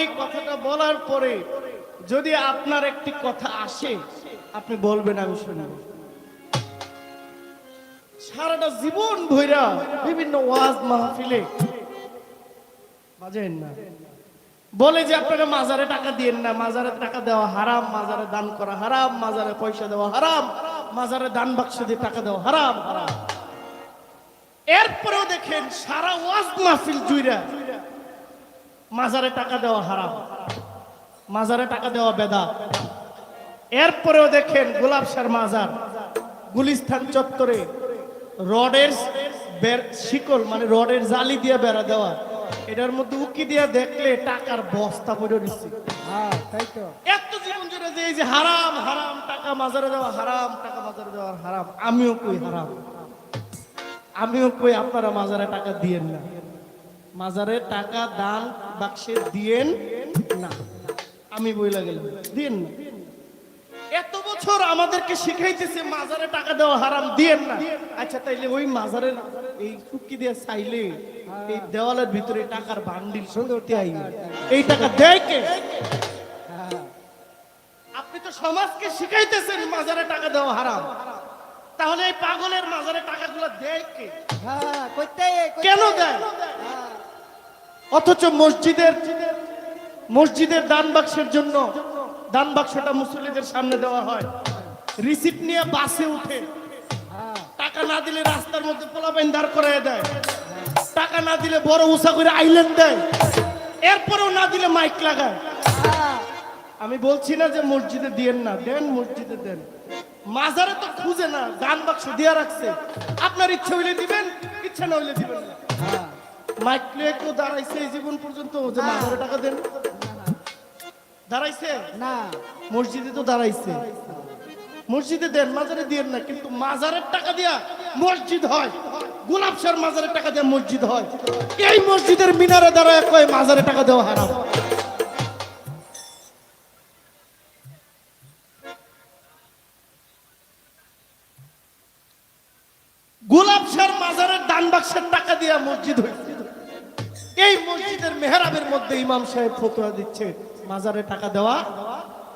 এই কথাটা বলার পরে যদি আপনার একটি কথা আসে, আপনি বলবেন, আমি শুনব। সারাটা জীবন ভৈরা বিভিন্ন ওয়াজ মাহফিলে বাজেন না। বলে যে আপনাকে মাজারে টাকা দিয়েন না, মাজারে টাকা দেওয়া হারাম, মাজারে দান করা হারাম, মাজারে পয়সা দেওয়া হারাম, মাজারে দান বাক্স দিয়ে টাকা দেওয়া হারাম হারাম। এরপরেও দেখেন সারা ওয়াজ মাহফিল জুইরা মাজারে টাকা দেওয়া হারাম। মাজারে টাকা দেওয়া বেদা। এরপরেও দেখেন গোলাপ সার মাজার গুলিস্তান চত্বরে রডের শিকল মানে রডের জালি দিয়ে বেড়া দেওয়া। এটার মধ্যে উকি দিয়ে দেখলে টাকার বস্তা পড়ে দিচ্ছে হ্যাঁ এত জীবন জুড়ে যে এই যে হারাম হারাম টাকা মাজারে দেওয়া হারাম টাকা মাজারে দেওয়া হারাম আমিও কই হারাম? আমিও কই আপনারা মাজারে টাকা দিয়েন না? মাজারে টাকা দান বাক্সে দিয়েন না। আমি বইলা গেলাম দিয়েন না। এত বছর আমাদেরকে শিখাইতেছে মাজারে টাকা দেওয়া হারাম দিয়েন না। আচ্ছা তাইলে ওই মাজারের এই চুক্তি দিয়ে চাইলে এই দেওয়ালের ভিতরে টাকার বান্ডিল সুন্দর এই টাকা দেয় কে? আপনি তো সমাজকে শিখাইতেছেন মাজারে টাকা দেওয়া হারাম। তাহলে এই পাগলের মাজারে টাকাগুলো দেয় কে? হ্যাঁ কইতে। কেন দেয়? অথচ মসজিদের মসজিদের দান বাক্সের জন্য দান বাক্সটা মুসল্লিদের সামনে দেওয়া হয়। রিসিপ্ট নিয়ে বাসে উঠে টাকা না দিলে রাস্তার মধ্যে পোলাপাইন দাঁড় করায় দেয়। টাকা না দিলে বড় উষা করে আইল্যান্ড দেয়। এরপরেও না দিলে মাইক লাগায়। আমি বলছি না যে মসজিদে দিয়েন না, দেন মসজিদে দেন। মাজারে তো খুঁজে না, দান বাক্স দিয়া রাখছে। আপনার ইচ্ছা হইলে দিবেন, ইচ্ছা না হইলে দিবেন না। মাইক কেউ দাঁড়াইছে এই জীবন পর্যন্ত যে মাজারে টাকা দেন। দাঁড়াইছে? না। মসজিদে তো দাঁড়াইছে। মসজিদে দেন মাজারে দিয়ে না কিন্তু মাজারের টাকা দিয়া মসজিদ হয়। গোলাপ সার মাজারের টাকা দিয়া মসজিদ হয়। এই মসজিদের মিনারে দাঁড়ায় কয় মাজারে টাকা দেওয়া হারাম। ইমাম সাহেব ফতোয়া দিচ্ছে, মাজারে টাকা দেওয়া?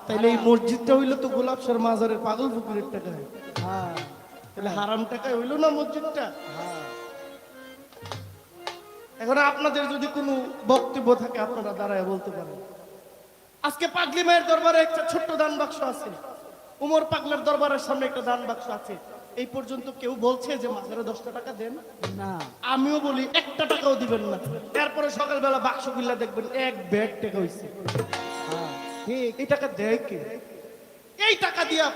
তাইলে এই মসজিদটা হইল তো গোলাপ সার মাজারের পাগল পুকুরের টাকা। হ্যাঁ তাহলে হারাম টাকায় হইল না মসজিদটা? এখন আপনাদের যদি কোনো বক্তব্য থাকে, আপনারা দাঁড়ায় বলতে পারেন। আজকে পাগলি মায়ের দরবারে একটা ছোট্ট দান বাক্স আছে। উমর পাগলার দরবারের সামনে একটা দান বাক্স আছে। এই পর্যন্ত কেউ বলছে যে মাজারে দশটা টাকা দেন? না। আমিও বলি একটা টাকাও দিবেন না। এরপরে সকালবেলা বাক্সগুলা দেখবেন এক ব্যাগ টাকা হইছে। হ্যাঁ এই টাকা দেয় কে? এই টাকা দিয়া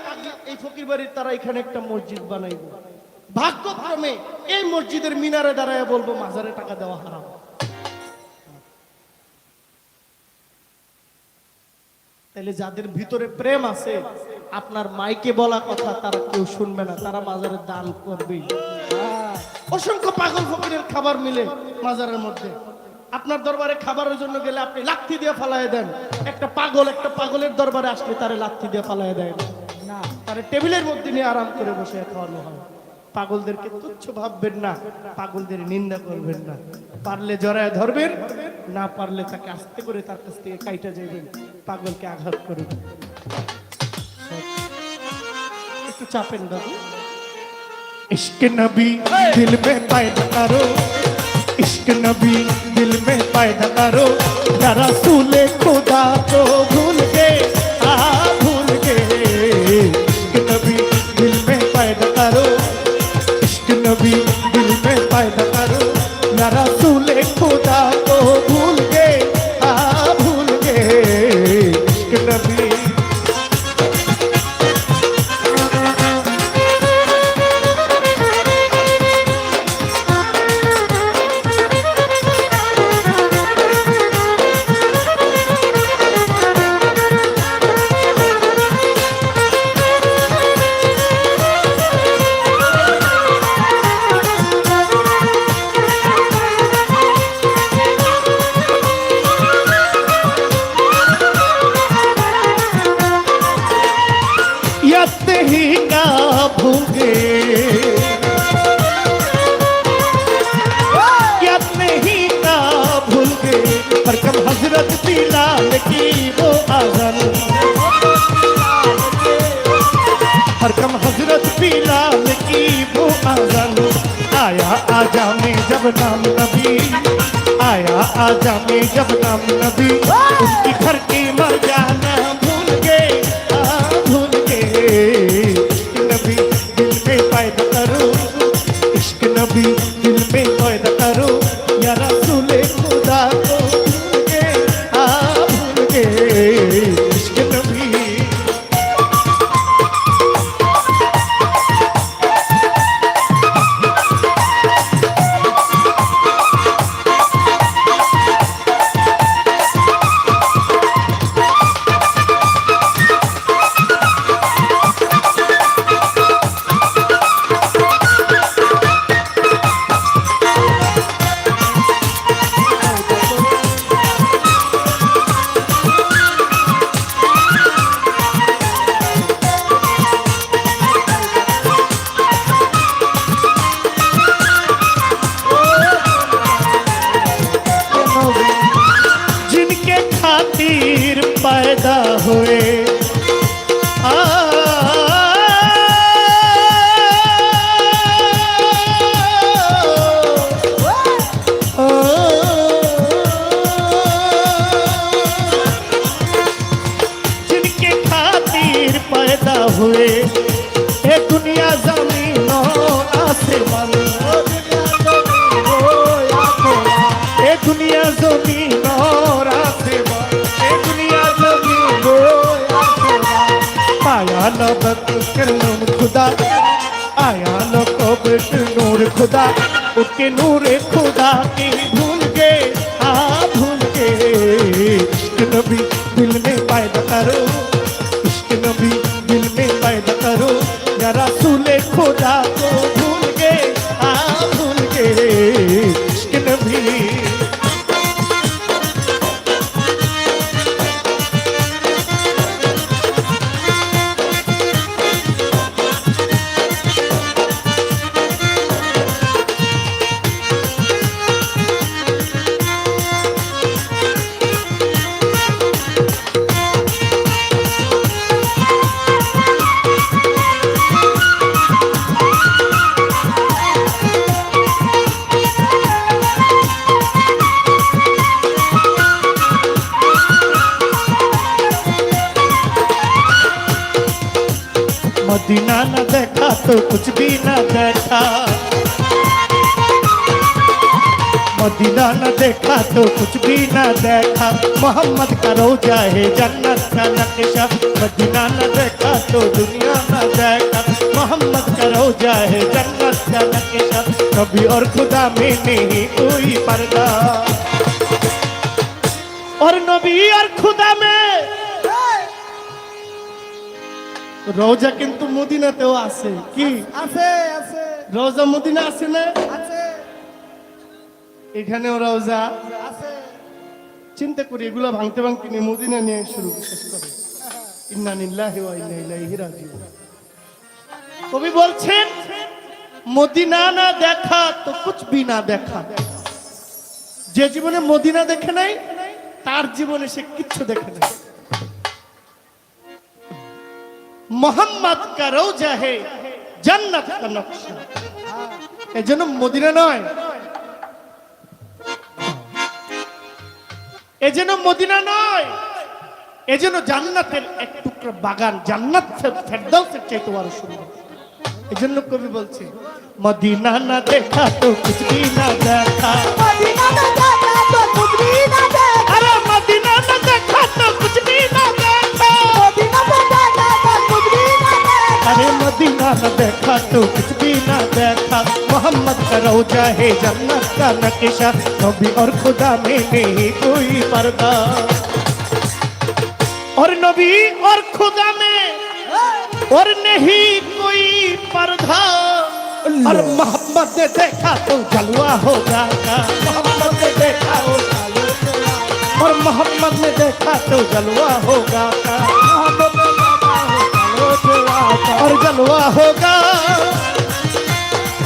এই ফকির বাড়ির তারা এখানে একটা মসজিদ বানাইব। ভাগ্যক্রমে এই মসজিদের মিনারে দাঁড়ায় বলব মাজারে টাকা দেওয়া হারাম। তাহলে যাদের ভিতরে প্রেম আছে, আপনার মাইকে বলা কথা তারা কেউ শুনবে না, তারা মাজারে দান করবেই হ্যাঁ অসংখ্য পাগল ফকিরের খাবার মিলে মাজারের মধ্যে। আপনার দরবারে খাবারের জন্য গেলে আপনি লাথি দিয়ে ফালাই দেন। একটা পাগল একটা পাগলের দরবারে আসলে তারে লাথি দিয়ে ফালাই দেয় না। তারে টেবিলের মধ্যে নিয়ে আরাম করে বসে খাওয়ানো হয়। পাগলদেরকে তুচ্ছ ভাববেন না পাগলদের নিন্দা করবেন না। পারলে জড়ায় ধরবেন না পারলে তাকে আস্তে করে তার কাছ থেকে কাইটা যাইবেন পাগলকে আঘাত করবেন একটু চাপেন দাদু ইস্ক নবী দিল মে পায়দা করো ইস্ক নবী দিল মে পায়দা করো যারা সুলে খোদা তো ভুল গে। नहीं काबूँगे हज़रत बिलाल की वो आजन? हर हज़रत बिलाल की वो आजन? आया आजा में जब नाम नबी। आया आजा में जब नाम नबी। उसकी घर की मर जाना right. आया न कबट नूर खुदा उसके नूर खुदा की कुछ भी न देखा। मदीना न देखा तो कुछ भी न देखा। मोहम्मद का रोजा है जन्नत का नक्शा। मदीना न देखा तो दुनिया न देखा। मोहम्मद का रोजा है जन्नत का नक्शा। कभी और खुदा में नहीं कोई पर्दा। और नबी और खुदा में রোজা কিন্তু মদিনাতেও আছে। কি? আছে আছে। রোজা মদিনা আছে না? আছে। এখানেও রোজা? আছে। চিন্তা করি এগুলো ভাঙতে ভাঙতে নিয়ে মদিনা নিয়ে শুরু শেষ করে ইন্না নিল্লাহি ওয়া ইন্না ইলাইহি রাজিউন। কবি বলছেন মদিনা না দেখা তো কুছ ভি না দেখা। যে জীবনে মদিনা দেখে নাই তার জীবনে সে কিচ্ছু দেখে নাই। মোহাম্মদ কা রোজা হে জান্নাত কা নকশা। এজন্য মদিনা নয়। এজন্য মদিনা নয়। এজন্য জান্নাতের এক টুকরা বাগান জান্নাত ফের- ফেরদাউসের চাইতে আরও সুন্দর। এজন্য কবি বলছে মদিনা না দেখা তো কুছ না দেখা? মদিনা না দেখা তো কুছ না দেখা? আরে মদিনা না দেখা তো अरे मदीना न देखा तो कुछ भी न देखा। मोहम्मद का रोजा है जन्नत का नक्शा। नबी और खुदा में नहीं कोई पर्दा। और नबी और खुदा में और नहीं कोई पर्दा। और मोहम्मद ने देखा तो जलवा होगा का। मोहम्मद ने देखा हो और मोहम्मद ने देखा तो जलवा होगा का। और जलवा होगा।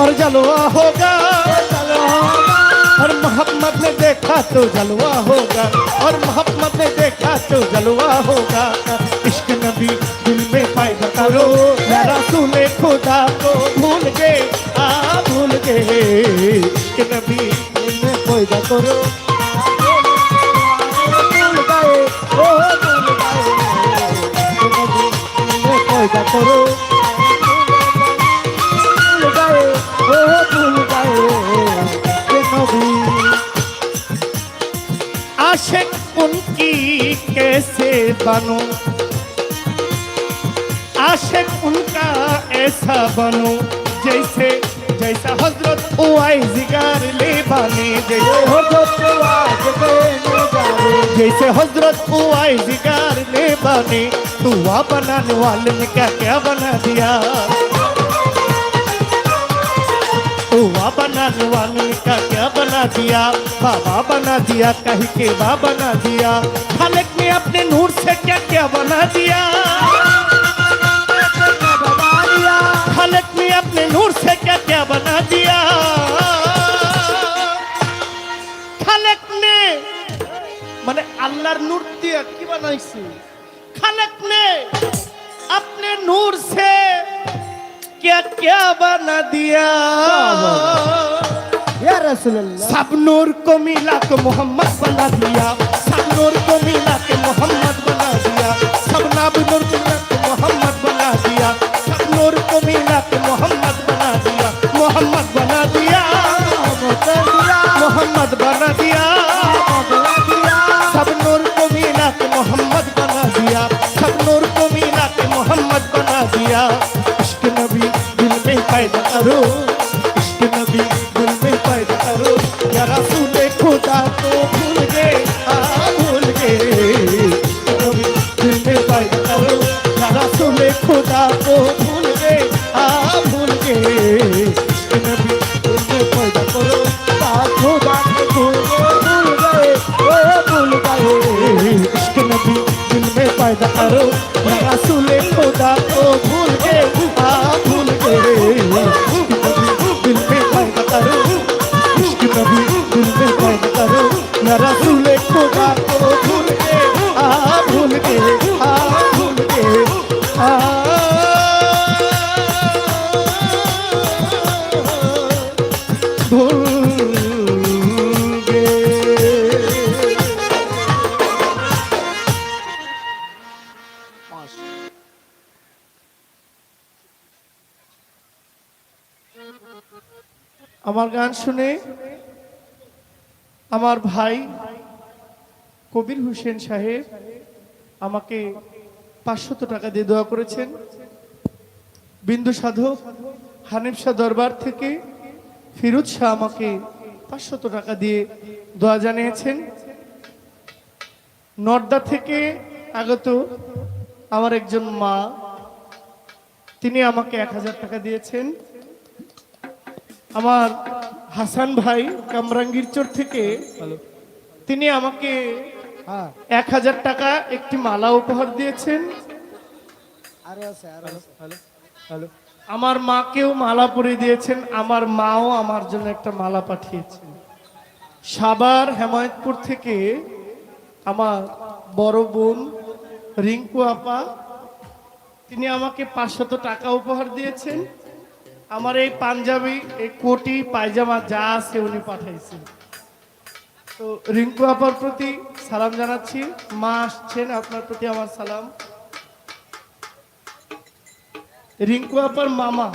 और जलवा होगा। और मोहम्मद ने देखा तो जलवा होगा। और मोहम्मद ने देखा तो जलवा होगा। इश्क नबी दिल में पैदा करो रसूल खुदा को भूल गए। आ, भूल गए। इश्क नबी दिल में पैदा करो। मैं पैदा करो भूल गए ओ भूल गए ये नबी आशिक उनकी कैसे बनूं आशिक उनका ऐसा बनूं जैसे जैसा हज़रत जिगार ले बाने जैसे हज़रत ओआई जिगार ले बाने तू वा बनाने वाले ने क्या क्या बना दिया? वा बनाने वाले ने क्या क्या बना दिया? बाबा बना दिया, कहीं के बा बना दिया? खालिक ने अपने नूर से क्या क्या बना दिया? खालिक ने अपने नूर से क्या क्या बना दिया খালেক নে মানে আল্লাহর নূর দিয়ে কি বানাইছে খালেক ने अपने नूर से क्या क्या बना दिया या रसूलुल्लाह सब नूर को मिला के मोहम्मद बना दिया सब नूर को मिला के मोहम्मद बना दिया सब नाब नूर को मिला के मोहम्मद बना दिया মোহাম্মদ আরো শুনে আমার ভাই কবির হোসেন সাহেব আমাকে পাঁচশত টাকা দিয়ে দোয়া করেছেন। বিন্দু সাধক হানিফ শাহ দরবার থেকে ফিরোজ শাহ আমাকে পাঁচশত টাকা দিয়ে দোয়া জানিয়েছেন। নর্দা থেকে আগত আমার একজন মা, তিনি আমাকে এক হাজার টাকা দিয়েছেন। আমার হাসান ভাই কামরাঙ্গীরচর থেকে তিনি আমাকে হ্যাঁ। এক হাজার টাকা একটি মালা উপহার দিয়েছেন। আমার মাকেও মালা পরিয়ে দিয়েছেন আমার মাও আমার জন্য একটা মালা পাঠিয়েছেন। সাবার হেমায়তপুর থেকে আমার বড় বোন রিঙ্কু আপা তিনি আমাকে পাঁচশত টাকা উপহার দিয়েছেন। আমার এই পাঞ্জাবি, এই কোটি, পায়জামা যা আছে উনি পাঠাইছেন। তো রিঙ্কু আপার প্রতি সালাম জানাচ্ছি। মা আসছেন, আপনার প্রতি আমার সালাম। রিঙ্কু আপার মামা,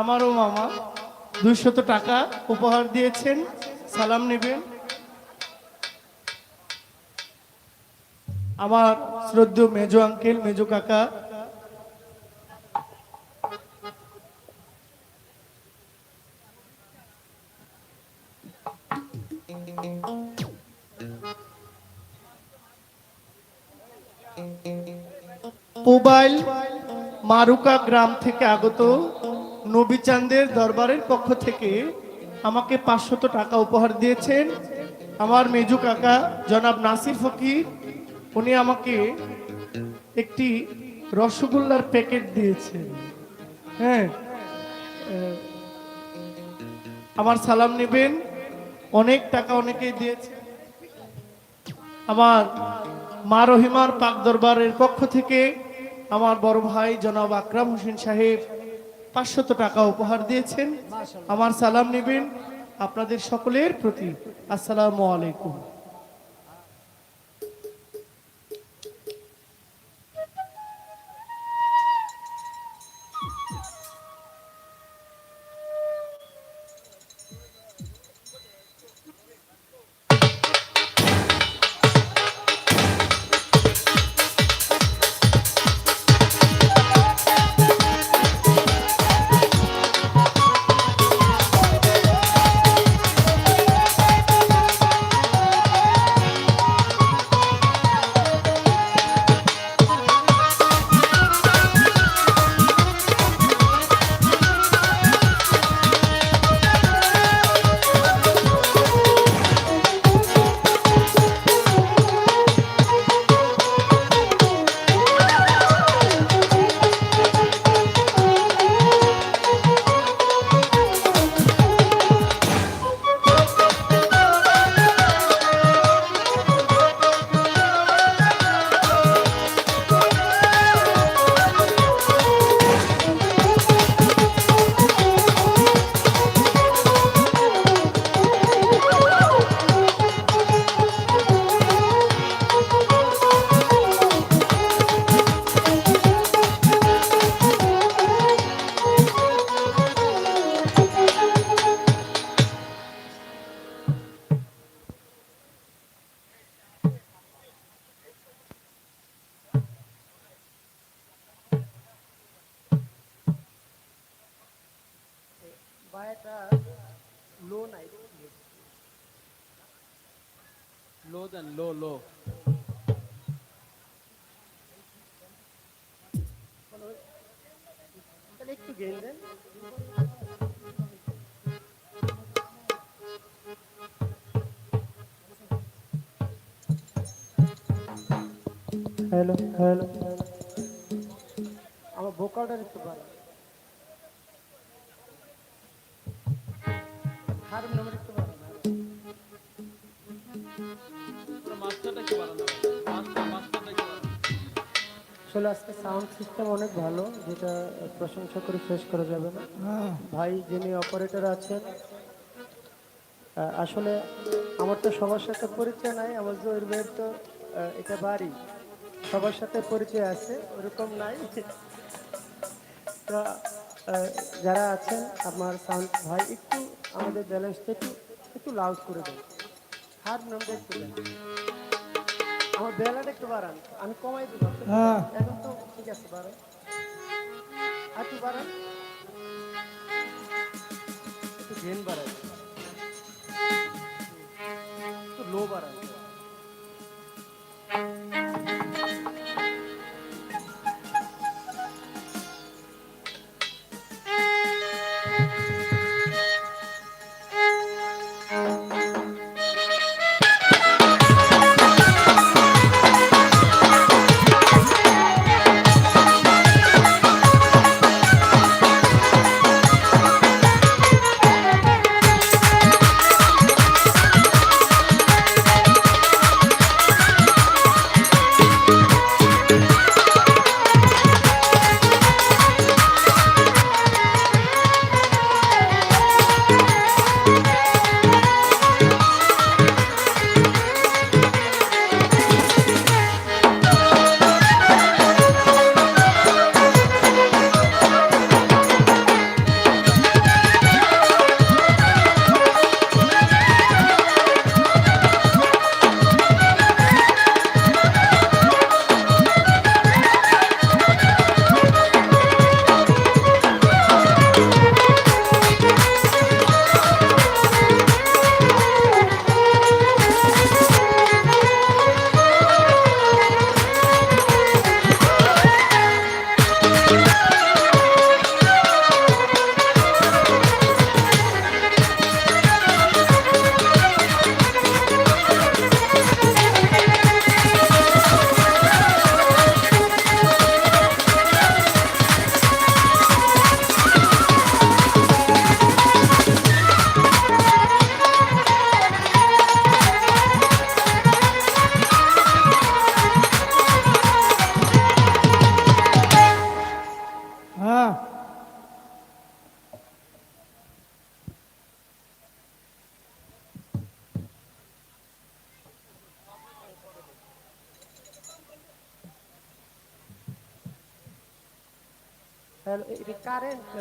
আমারও মামা, দুইশত টাকা উপহার দিয়েছেন, সালাম নেবেন। আমার শ্রদ্ধ মেজো আঙ্কেল, মেজো কাকা মোবাইল মারুকা গ্রাম থেকে আগত নবীচাঁদের দরবারের পক্ষ থেকে আমাকে পাঁচশত টাকা উপহার দিয়েছেন। আমার মেজু কাকা জনাব নাসির ফকির, উনি আমাকে একটি রসগোল্লার প্যাকেট দিয়েছেন। হ্যাঁ আমার সালাম নেবেন। অনেক টাকা অনেকেই দিয়েছে। আমার মা রহিমার পাক দরবারের পক্ষ থেকে আমার বড় ভাই জনাব আকরাম হোসেন সাহেব পাঁচশত টাকা উপহার দিয়েছেন। আমার সালাম নেবেন আপনাদের সকলের প্রতি। আসসালামু আলাইকুম। লো দেন লো একটু দেন হ্যালো হ্যালো আমার ভোকালটা একটু ভালো আসলে আজকে সাউন্ড সিস্টেম অনেক ভালো যেটা প্রশংসা করে শেষ করা যাবে না। ভাই যিনি অপারেটর আছেন আসলে আমার তো সবার সাথে পরিচয় নাই আমার জহির ভাইয়ের তো এটা বাড়ি। সবার সাথে পরিচয় আছে ওরকম নাই। তো যারা আছেন আমার সাউন্ড ভাই একটু আমাদের ব্যালেন্সটা একটু একটু লাউড করে দেন। হার নামটা একটু আমার বেলাটা একটু বাড়ান। আমি কমাই দেবো এখন তো ঠিক আছে বাড়ান। আর একটু বাড়ান। একটু গেন বাড়ান একটু লো বাড়ান।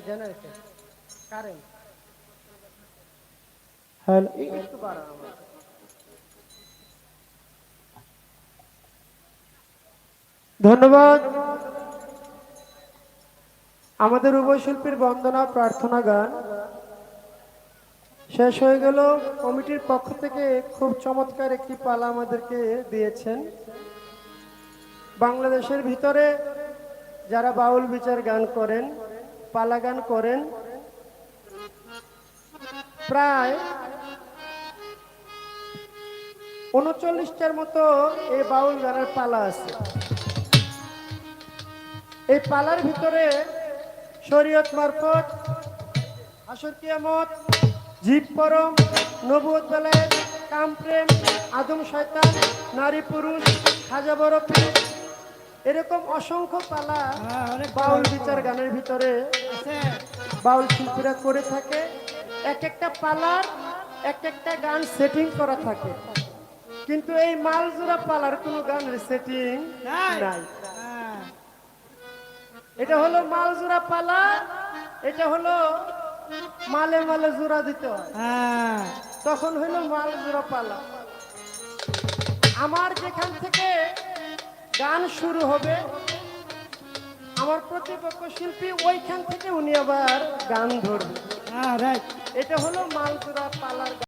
Generator current. হ্যালো একটু বাড়ান ধন্যবাদ। আমাদের উভয় শিল্পীর বন্দনা প্রার্থনা গান শেষ হয়ে গেল। কমিটির পক্ষ থেকে খুব চমৎকার একটি পালা আমাদেরকে দিয়েছেন। বাংলাদেশের ভিতরে যারা বাউল বিচার গান করেন পালা গান করেন। প্রায় উনচল্লিশটার মতো এই বাউল গানের পালা আছে। এই পালার ভিতরে শরীয়ত মারফত আসর কিয়ামত, জীব পরম নবুয়ত বেলায়েত, কাম প্রেম, আদম শয়তান, নারী পুরুষ খাজা বরফি এরকম অসংখ্য পালা বাউল বিচার গানের ভিতরে বাউল শিল্পীরা করে থাকে। এক একটা পালার এক একটা গান সেটিং করা থাকে। কিন্তু এই মালজোড়া পালার কোনো গানের সেটিং নাই। এটা হলো মালজোড়া পালা এটা হলো মালে মালে জোড়া দিতে হয়। তখন হইল মাল জোড়া পালা। আমার যেখান থেকে গান শুরু হবে। আমার প্রতিপক্ষ শিল্পী ওইখান থেকে উনি আবার গান ধরবে। এটা হলো মালপুরা পালার।